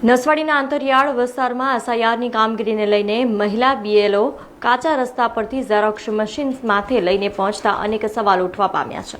નસવાડીના અંતરિયાળ વિસ્તારમાં એસઆઈઆરની કામગીરીને લઈને મહિલા બીએલઓ કાચા રસ્તા પરથી ઝેરોક્ષ મશીન માથે લઈને પહોંચતા અનેક સવાલ ઉઠવા પામ્યા છે.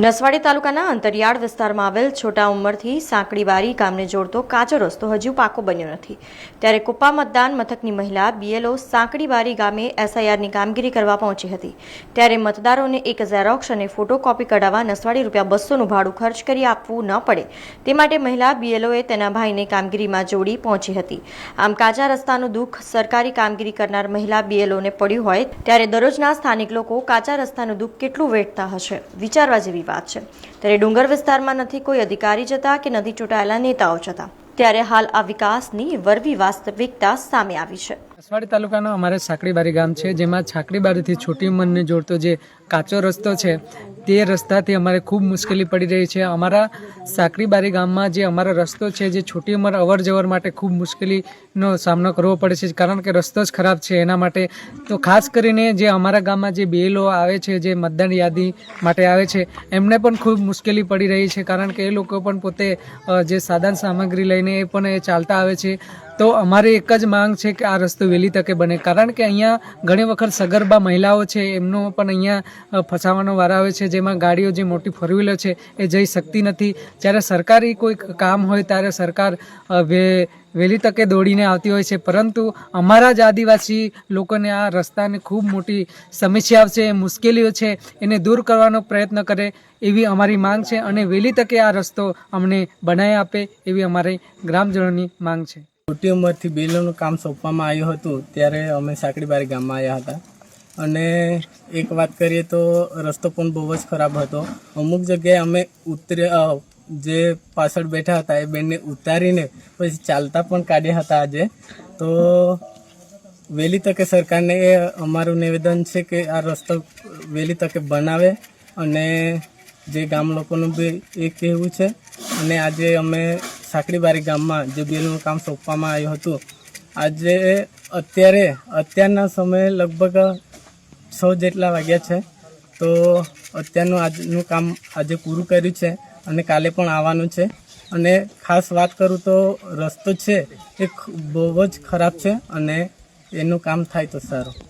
નસવાડી તાલુકાના અંતરિયાળ વિસ્તારમાં આવેલ છોટા ઉંમરથી સાંકડીબારી ગામને જોડતો કાચો રસ્તો હજુ પાકો બન્યો નથી. ત્યારે કુપ્પા મતદાન મથકની મહિલા બીએલઓ સાંકડીબારી ગામે એસઆઈઆરની કામગીરી કરવા પહોંચી હતી. ત્યારે મતદારોને એક ઝેરોક્ષ અને ફોટોકોપી કઢાવવા નસવાડી રૂપિયા બસોનું ભાડું ખર્ચ કરી આપવું ન પડે. તે માટે મહિલા બીએલઓએ તેના ભાઈને કામગીરીમાં જોડી પહોંચી હતી. આમ કાચા રસ્તાનું દુઃખ સરકારી કામગીરી કરનાર મહિલા બીએલઓને પડ્યું હોય, ત્યારે દરરોજના સ્થાનિક લોકો કાચા રસ્તાનું દુઃખ કેટલું વેઠતા હશે? વિચારવા જેવી વાત છે. ત્યારે ડુંગર વિસ્તારમાં નથી કોઈ અધિકારી જતા કે નથી ચૂંટાયેલા નેતાઓ જતા. ત્યારે હાલ આ વિકાસની વરવી વાસ્તવિકતા સામે આવી છે. નસવાડી તાલુકાનો અમારે સાંકડીબારી ગામ છે, જેમાં છાકડીબારીથી છોટી ઉંમરને જોડતો જે કાચો રસ્તો છે, તે રસ્તાથી અમારે ખૂબ મુશ્કેલી પડી રહી છે. અમારા સાંકડીબારી ગામમાં જે અમારો રસ્તો છે, જે છોટી ઉંમર અવર જવર માટે ખૂબ મુશ્કેલીનો સામનો કરવો પડે છે, કારણ કે રસ્તો જ ખરાબ છે એના માટે. તો ખાસ કરીને જે અમારા ગામમાં જે બેલો આવે છે, જે મતદાન યાદી માટે આવે છે, એમને પણ ખૂબ મુશ્કેલી પડી રહી છે, કારણ કે એ લોકો પણ પોતે જે સાધન સામગ્રી લઈને એ પણ એ ચાલતા આવે છે. તો અમારે એક જ માંગ છે કે આ રસ્તો વહેલી તકે બને. કારણ કે અહીંયા ઘણી વખત સગર્ભા મહિલાઓ છે, એમનો પણ અહીંયા ફસાવાનો વાર આવે છે. જેમાં ગાડીઓ જે મોટી ફોર વ્હીલર છે, એ જઈ શકતી નથી. જ્યારે સરકારી કોઈ કામ હોય ત્યારે સરકાર વહેલી તકે દોડીને આવતી હોય છે. પરંતુ અમારા જ આદિવાસી લોકોને આ રસ્તાની ખૂબ મોટી સમસ્યા છે, મુશ્કેલીઓ છે, એને દૂર કરવાનો પ્રયત્ન કરે એવી અમારી માંગ છે અને વહેલી તકે આ રસ્તો અમને બનાવી આપે એવી અમારી ગ્રામજનોની માંગ છે. મોટી ઉંમરથી બિલોનું કામ સોંપવામાં આવ્યું હતું, ત્યારે અમે સાંકડીબારી ગામમાં આવ્યા હતા. અને એક વાત કરીએ તો રસ્તો પણ બહુ જ ખરાબ હતો. અમુક જગ્યાએ અમે ઉતરે જે પાછળ બેઠા હતા એ બેનને ઉતારીને પછી ચાલતા પણ કાઢ્યા હતા આજે. તો વહેલી તકે સરકારને એ અમારું નિવેદન છે કે આ રસ્તો વહેલી તકે બનાવે અને જે ગામ લોકોનું બી એ કહેવું છે. અને આજે અમે સાંકડીબારી ગામમાં જે બિલનું કામ સોંપવામાં આવ્યું હતું. આજે અત્યારે, અત્યારના સમયે લગભગ છ જેટલા વાગ્યા છે. તો અત્યારનું આજનું કામ આજે પૂરું કર્યું છે અને કાલે પણ આવવાનું છે. અને ખાસ વાત કરું તો રસ્તો છે એ બહુ જ ખરાબ છે અને એનું કામ થાય તો સારું.